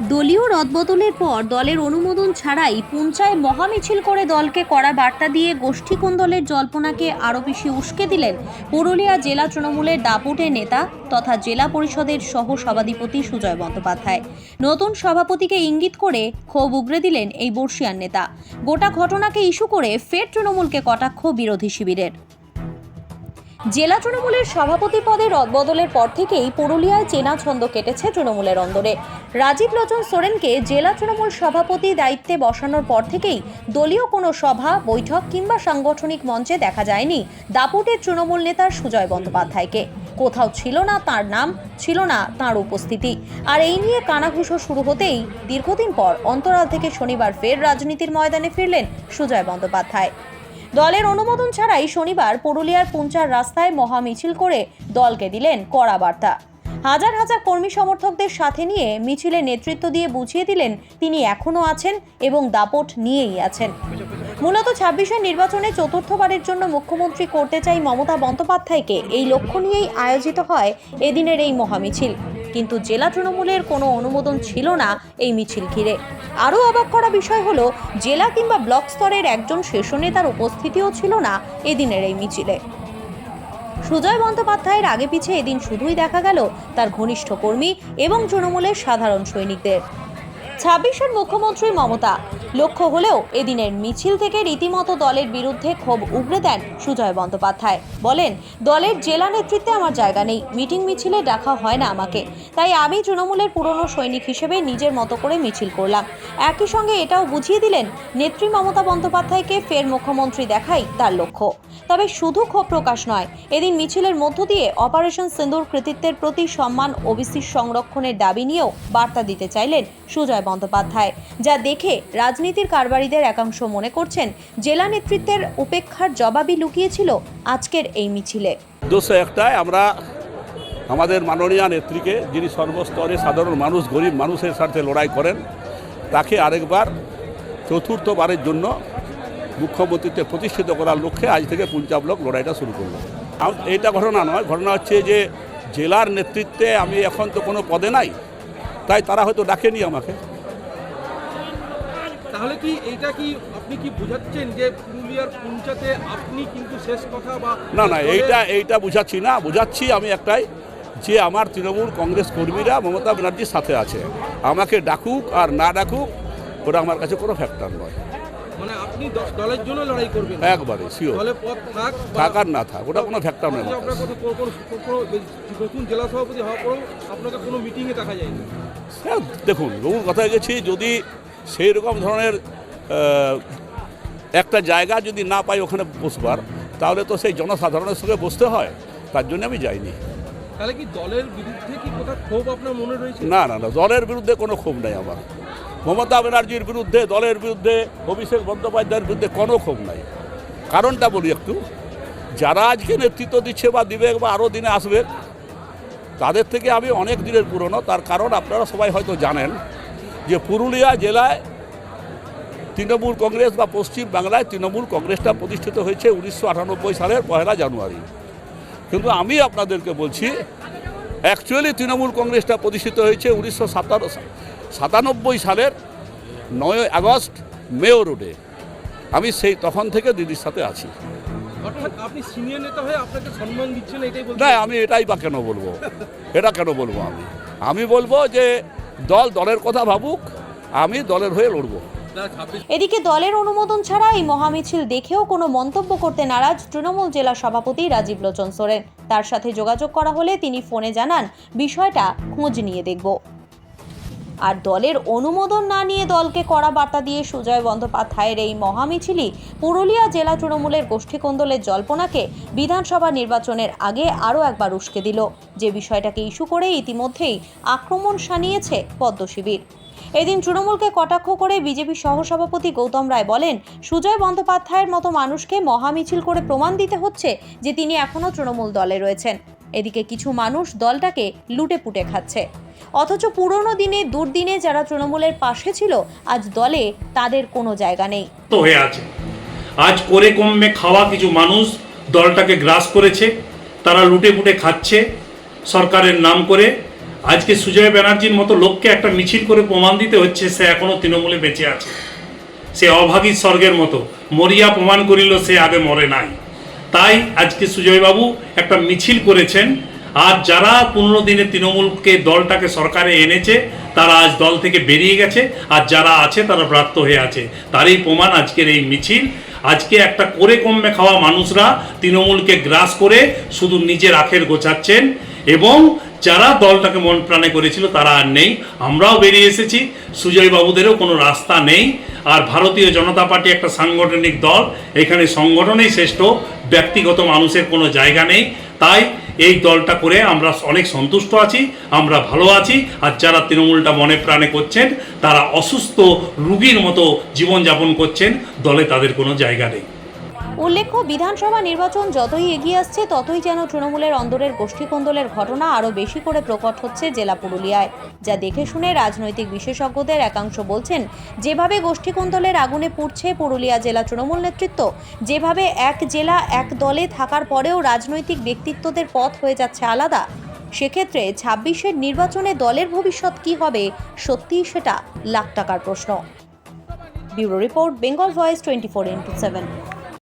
দলীয় রদবদলের পর দলের অনুমোদন ছাড়াই পুঞ্চায় মহামিছিল করে দলকে কড়া বার্তা দিয়ে গোষ্ঠী কোন্দলের জল্পনাকে আরও বেশি উস্কে দিলেন পুরুলিয়া জেলা তৃণমূলের দাপুটের নেতা তথা জেলা পরিষদের সহ সভাধিপতি সুজয় বন্দ্যোপাধ্যায়। নতুন সভাপতিকে ইঙ্গিত করে ক্ষোভ উগরে দিলেন এই বর্ষিয়ান নেতা। গোটা ঘটনাকে ইস্যু করে ফের তৃণমূলকে কটাক্ষ বিরোধী শিবিরের। জেলা তৃণমূলের সভাপতি পদে রদবদলের পর থেকেই পুরুলিয়ায় চেনা ছন্দ কেটেছে তৃণমূলের অন্দরে। রাজীব লোচন সোরেনকে জেলা তৃণমূল সভাপতি দায়িত্বে বসানোর পর থেকেই দলীয় কোনো সভা, বৈঠক কিংবা সাংগঠনিক মঞ্চে দেখা যায়নি দাপুটের তৃণমূল নেতার সুজয় বন্দ্যোপাধ্যায়কে। কোথাও ছিল না তার নাম, ছিল না তার উপস্থিতি। আর এই নিয়ে কানাঘুষো শুরু হতেই দীর্ঘদিন পর অন্তরাল থেকে শনিবার ফের রাজনীতির ময়দানে ফিরলেন সুজয় বন্দ্যোপাধ্যায়। দলের অনুমোদন ছাড়াই শনিবার পুরুলিয়ার পুঞ্চার রাস্তায় মহামিছিল করে দলকে দিলেন কড়া বার্তা। হাজার হাজার কর্মী সমর্থকদের সাথে নিয়ে মিছিলে নেতৃত্ব দিয়ে বুঝিয়ে দিলেন তিনি এখনও আছেন এবং দাপট নিয়েই আছেন। মূলত ছাব্বিশের নির্বাচনে চতুর্থবারের জন্য মুখ্যমন্ত্রী করতে চাই মমতা বন্দ্যোপাধ্যায়কে। এই লক্ষ্য নিয়েই আয়োজিত হয় এদিনের এই মহামিছিল। কিন্তু জেলা তৃণমূলের কোনো অনুমোদন ছিল না এই মিছিল ঘিরে। আরও অবাক করা বিষয় হলো, জেলা কিংবা ব্লক স্তরের একজন শীর্ষ নেতার উপস্থিতিও ছিল না এদিনের এই মিছিলে। সুজয় বন্দ্যোপাধ্যায়ের আগে পিছে এদিন শুধুই দেখা গেল তার ঘনিষ্ঠ কর্মী এবং তৃণমূলের সাধারণ সৈনিকদের। ছাব্বিশের মুখ্যমন্ত্রী মমতা। লক্ষ্য হলেও এদিনের মিছিল থেকে রীতিমতো দলের বিরুদ্ধে ক্ষোভ উগরে দেন সুজয় বন্দ্যোপাধ্যায়। বলেন, দলের জেলা নেতৃত্বে আমার জায়গা নেই, মিটিং মিছিলে ডাকা হয় না আমাকে। তাই আমি তৃণমূলের পুরনো সৈনিক হিসেবে নিজের মতো করে মিছিল করলাম। একই সঙ্গে এটাও বুঝিয়ে দিলেন, নেত্রী মমতা বন্দ্যোপাধ্যায়কে ফের মুখ্যমন্ত্রী দেখাই তার লক্ষ্য। তবে শুধু ক্ষোভ প্রকাশ নয়, এদিন মিছিলের মধ্য দিয়ে অপারেশন সিন্দুর কৃতিত্বের প্রতি সম্মান ওবিসি সংরক্ষণের দাবি নিয়েও বার্তা দিতে চাইলেন সুজয় বন্দ্যোপাধ্যায়, যা দেখে রাজনীতির কারবারিদের একাংশ মনে করছেন জেলা নেতৃত্বের উপেক্ষার জবাবই লুকিয়েছিল আজকের এই মিছিলে। উদ্দেশ্য একটাই, আমরা আমাদের মাননীয় নেত্রীকে, যিনি সর্বস্তরে সাধারণ মানুষ, গরিব মানুষের সাথে লড়াই করেন, তাকে আরেকবার চতুর্থবারের জন্য মুখ্যমন্ত্রীতে প্রতিষ্ঠিত করার লক্ষ্যে আজ থেকে পুঞ্জাব ব্লক লড়াইটা শুরু করল এইটা ঘটনা নয় ঘটনা হচ্ছে যে জেলার নেতৃত্বে আমি এখন তো কোনো পদে নাই তাই তারা হয়তো ডাকেনি আমাকে। তাহলে কি এইটা কি আপনি কি বুঝাচ্ছেন যে পুরুলিয়ার পুঞ্চাতে আপনি কিন্তু শেষ কথা বা না না এইটা এইটা বুঝাচ্ছি না বুঝাচ্ছি আমি একটাই যে আমার তৃণমূল কংগ্রেস কর্মীরা মমতা ব্যানার্জির সাথে আছে। আমাকে ডাকুক আর না ডাকুক ওটা আমার কাছে কোনো ফ্যাক্টর নয়। মানে আপনি দলের জন্য লড়াই করবেন। একবারে শিওর দলে পদ থাক বা- থাক আর না থাক ওটা কোনো ফ্যাক্টর নয় আপনার কথা নতুন জেলা সভাপতি হওয়ার পরেও আপনাকে কোনো মিটিংয়ে দেখা যায়নি। হ্যাঁ, দেখুন বহু কথায় গেছি যদি সেই রকম ধরনের একটা জায়গা যদি না পাই ওখানে বসবার তাহলে তো সেই জনসাধারণের সঙ্গে বসতে হয় তার জন্য আমি যাইনি। তাহলে কি দলের বিরুদ্ধে কি কোথাও ক্ষোভ আপনার মনে রয়েছে? না না না দলের বিরুদ্ধে কোনো ক্ষোভ নাই আমার। মমতা ব্যানার্জির বিরুদ্ধে, দলের বিরুদ্ধে, অভিষেক বন্দ্যোপাধ্যায়ের বিরুদ্ধে কোনো ক্ষোভ নাই। কারণটা বলি একটু, যারা আজকে নেতৃত্ব দিচ্ছে বা দিবে বা আরও দিনে আসবে, তাদের থেকে আমি অনেক দিনের পুরনো। তার কারণ আপনারা সবাই হয়তো জানেন যে পুরুলিয়া জেলায় তৃণমূল কংগ্রেস বা পশ্চিম বাংলায় তৃণমূল কংগ্রেসটা প্রতিষ্ঠিত হয়েছে উনিশশো আটানব্বই সালের পয়লা জানুয়ারি। কিন্তু আমি আপনাদেরকে বলছি অ্যাকচুয়ালি তৃণমূল কংগ্রেসটা প্রতিষ্ঠিত হয়েছে উনিশশো সাতান্ন সাতানব্বই সালের নয় আগস্ট মেয় রোডে। আমি সেই তখন থেকে দিদির সাথে আছি। অর্থাৎ আপনি সিনিয়র নেতা হয়ে আপনাকে সম্মান দিচ্ছেন এটাই না আমি এটাই বা কেন বলব? এটা কেন বলব আমি? আমি বলব যে দল দলের কথা ভাবুক আমি দলের হয়ে লড়বো। এদিকে দলের অনুমোদন ছাড়া এই মহামিছিল দেখেও কোনো মন্তব্য করতে নারাজ তৃণমূল জেলা সভাপতি রাজীব লোচন সোরেন। তার সাথে যোগাযোগ করা হলে তিনি ফোনে জানান বিষয়টা খোঁজ নিয়ে দেখব। আর দলের অনুমোদন না নিয়ে দলকে কড়া বার্তা দিয়ে সুজয় বন্দ্যোপাধ্যায়ের এই মহামিছিলই পুরুলিয়া জেলা তৃণমূলের গোষ্ঠীকন্দলের জল্পনাকে বিধানসভা নির্বাচনের আগে আরও একবার উস্কে দিল। যে বিষয়টাকে ইস্যু করে ইতিমধ্যেই আক্রমণ শানিয়েছে পদ্ম শিবির। এদিন তৃণমূলকে কটাক্ষ করে বিজেপি সহসভাপতি গৌতম রায় বলেন, সুজয় বন্দ্যোপাধ্যায়ের মতো মানুষকে মহামিছিল করে প্রমাণ দিতে হচ্ছে যে তিনি এখনও তৃণমূল দলে রয়েছেন। এদিকে কিছু মানুষ দলটাকে লুটে পুটে খাচ্ছে। অথচ পুরনো দিনে দুর্দিনে যারা তৃণমূলের পাশে ছিল, আজ দলে তাদের কোনো জায়গা নেই। তো হয়ে আছে। আজ করে কমে খাওয়া কিছু মানুষ দলটাকে গ্রাস করেছে, তারা লুটে পুটে খাচ্ছে, সরকারের নাম করে। আজকে সুজয় ব্যানার্জির মতো লোককে একটা মিছিল করে প্রমাণ দিতে হচ্ছে, সে এখনও তৃণমূলে বেঁচে আছে। সে অভাগী স্বর্গের মতো। মরিয়া প্রমাণ করিল সে আগে মরে নাই। তাই আজকে সুজয়বাবু একটা মিছিল করেছেন। আর যারা পনেরো দিনে তৃণমূলকে দলটাকে সরকারে এনেছে, তারা আজ দল থেকে বেরিয়ে গেছে। আর যারা আছে, তারা প্রাপ্ত হয়ে আছে। তারই প্রমাণ আজকের এই মিছিল। আজকে একটা করে কমবে খাওয়া মানুষরা তৃণমূলকে গ্রাস করে শুধু নিজের আখের গোছাচ্ছেন এবং যারা দলটাকে মন প্রাণে করেছিল, তারা আর নেই। আমরাও বেরিয়ে এসেছি। সুজয় বাবুদেরও কোনো রাস্তা নেই। আর ভারতীয় জনতা পার্টি একটা সাংগঠনিক দল। এখানে সংগঠনেই শ্রেষ্ঠ, ব্যক্তিগত মানুষের কোনো জায়গা নেই। তাই এই দলটা করে আমরা অনেক সন্তুষ্ট আছি, আমরা ভালো আছি। আর যারা তৃণমূলটা মনে প্রাণে করছেন, তারা অসুস্থ রুগীর মতো জীবনযাপন করছেন, দলে তাদের কোনো জায়গা নেই। উল্লেখ্য, বিধানসভা নির্বাচন যতই এগিয়ে আসছে, ততই যেন তৃণমূলের অন্দরের গোষ্ঠীকন্দলের ঘটনা আরও বেশি করে প্রকট হচ্ছে জেলা পুরুলিয়ায়। যা দেখে শুনে রাজনৈতিক বিশেষজ্ঞদের একাংশ বলছেন, যেভাবে গোষ্ঠীকন্দলের আগুনে পুড়ছে পুরুলিয়া জেলা তৃণমূল নেতৃত্ব, যেভাবে এক জেলা এক দলে থাকার পরেও রাজনৈতিক ব্যক্তিত্বদের পথ হয়ে যাচ্ছে আলাদা, সেক্ষেত্রে ছাব্বিশের নির্বাচনে দলের ভবিষ্যৎ কী হবে, সত্যিই সেটা লাখ টাকার প্রশ্ন। Bureau report, Bengal voice twenty four into seven.